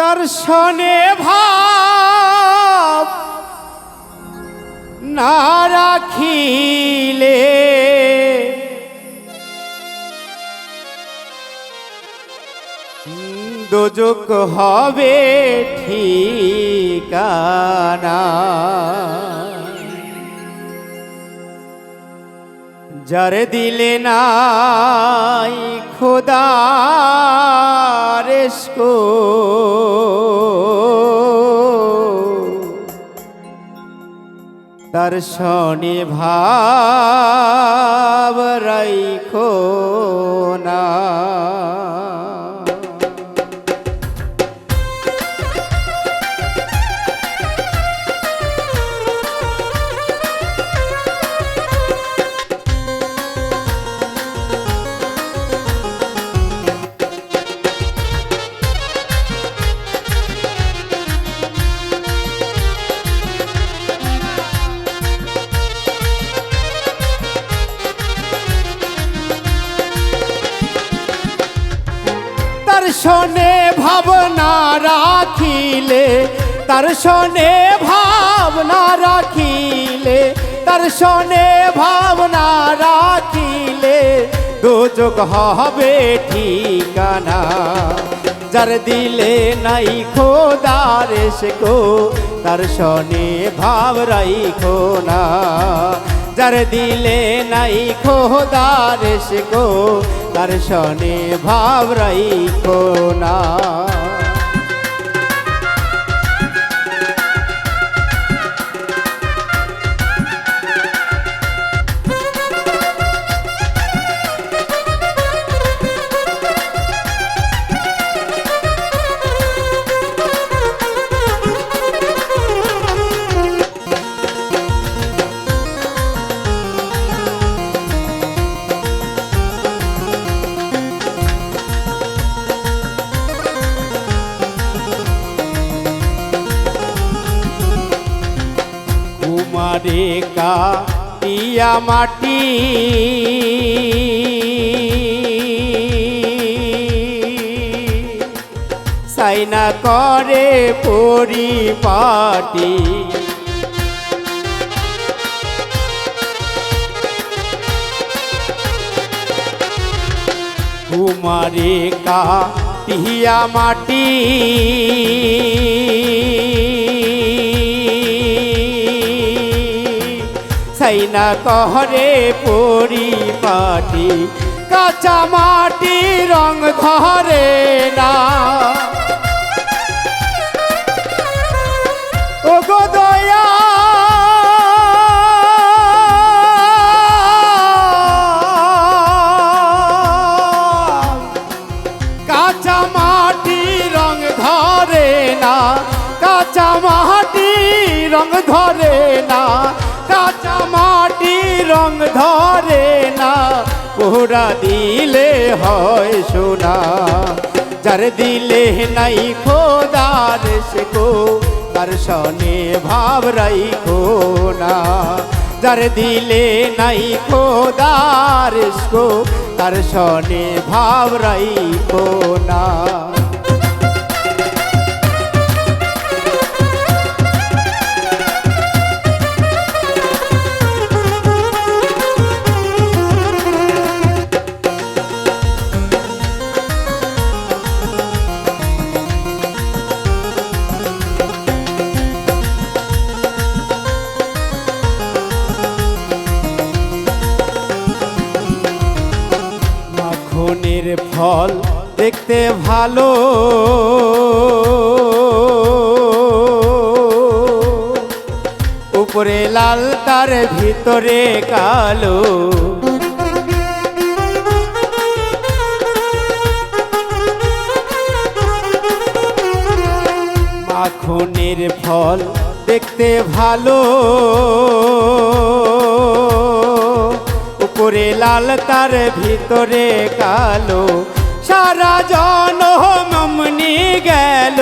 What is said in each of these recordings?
দর্শনে ভাব না রাখিলে। দোজক হবে ঠিকানা। যার দিলে নাই খোদা রেস্কো তার শনি ভাব রাইখো না। শনে ভাবনা রাখিলে তার শনে ভাবনা রাখিলে তার শনে ভাবনা রাখিলে, দুযোগ হবে ঠিকানা। যার দিলে নাই খোদার সে গো তার শনে ভাব রাইখো না। যার দিলে নাই খোদার সে গো তার শনে ভাব রাইখো না। কুমারে কাটিয়া মাটি। সাইনা করে পরিপাটি। কুমারে কাটিয়া মাটি। সাইনা কহরে পরিপাটি? কাঁচা মাটি রং ধরে না। ও গো দয়া। কাঁচা মাটি রং ধরে না। কাঁচা মাটি রং ধরে না। রং ধরে না, পোড়া দিলে হয় সোনা। যার দিলে নাই খোদার, সে গো তার সনে ভাব রাইখো না। যার দিলে নাই খোদার গো তার সনে ভাব রাইখো না। ফল দেখতে ভালো। উপরে লাল, তার ভিতরে কালো। মাখনের ফল দেখতে ভালো। উপরে লাল, তার ভিতরে কালো। সারা জন মমনি গেল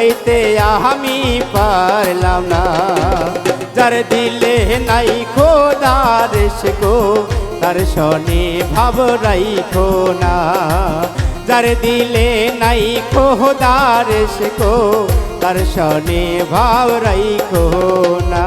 খাইতে আমি পারলাম না। যার দিলে নাই খোদার গো তার শনি ভাব রাইখো না। যার দিলে নাই খোদার গো তার শনি ভাব রাইখো না।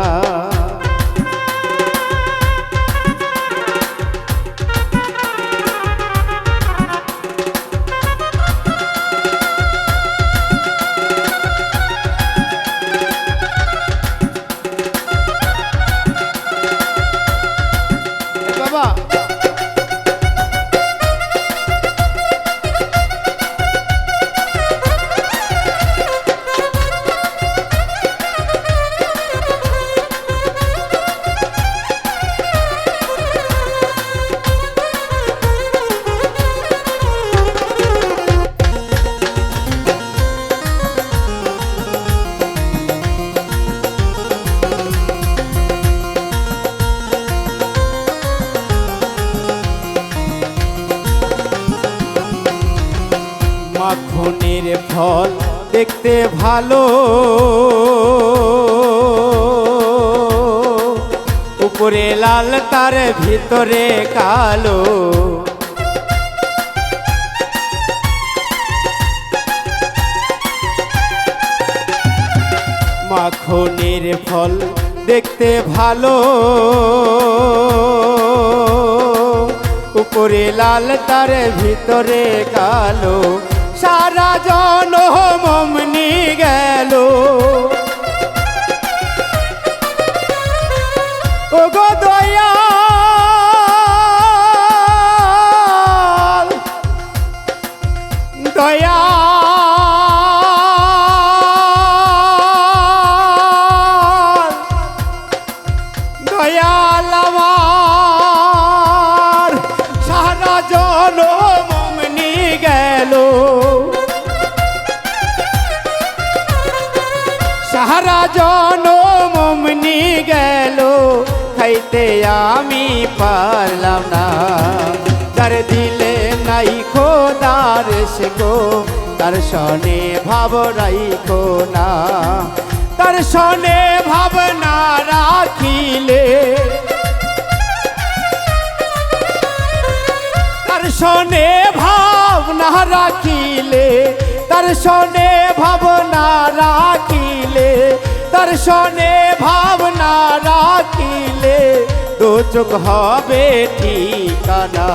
ফল দেখতে ভালো। উপরে লাল, তার ভিতরে কালো। মাখনের ফল দেখতে ভালো। উপরে লাল, তার ভিতরে কালো। সারা জন মমনি গেল। গেল, খাইতে আমি পারলাম না। তার দিলে নাই খোদার সে গো তার সনে ভাব রাইখো না। তার সনে ভাবনা রাখিলে। তার সনে ভাবনা রাখিলে, তার সনে ভাবনা রাখিলে। তার সনে ভাবনা রাখিলে দু চোখ হবে ঠিকানা।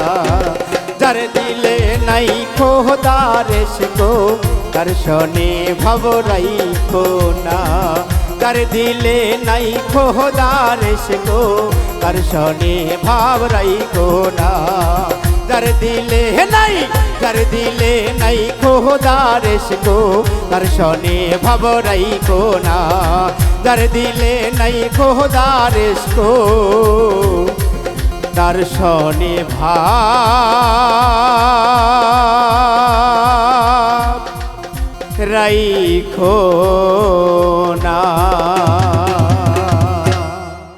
যার দিলে নাই খোদার তার সনে ভাব রাইখো না। যার দিলে নাই খোদার তার সনে ভাব রাইখো না। যার দিলে নাই যার দিলে নাই খোদার গো তার সনে ভাব রাইখো না যার দিলে নাই খোদার গো তার সনে ভাব রাইখো না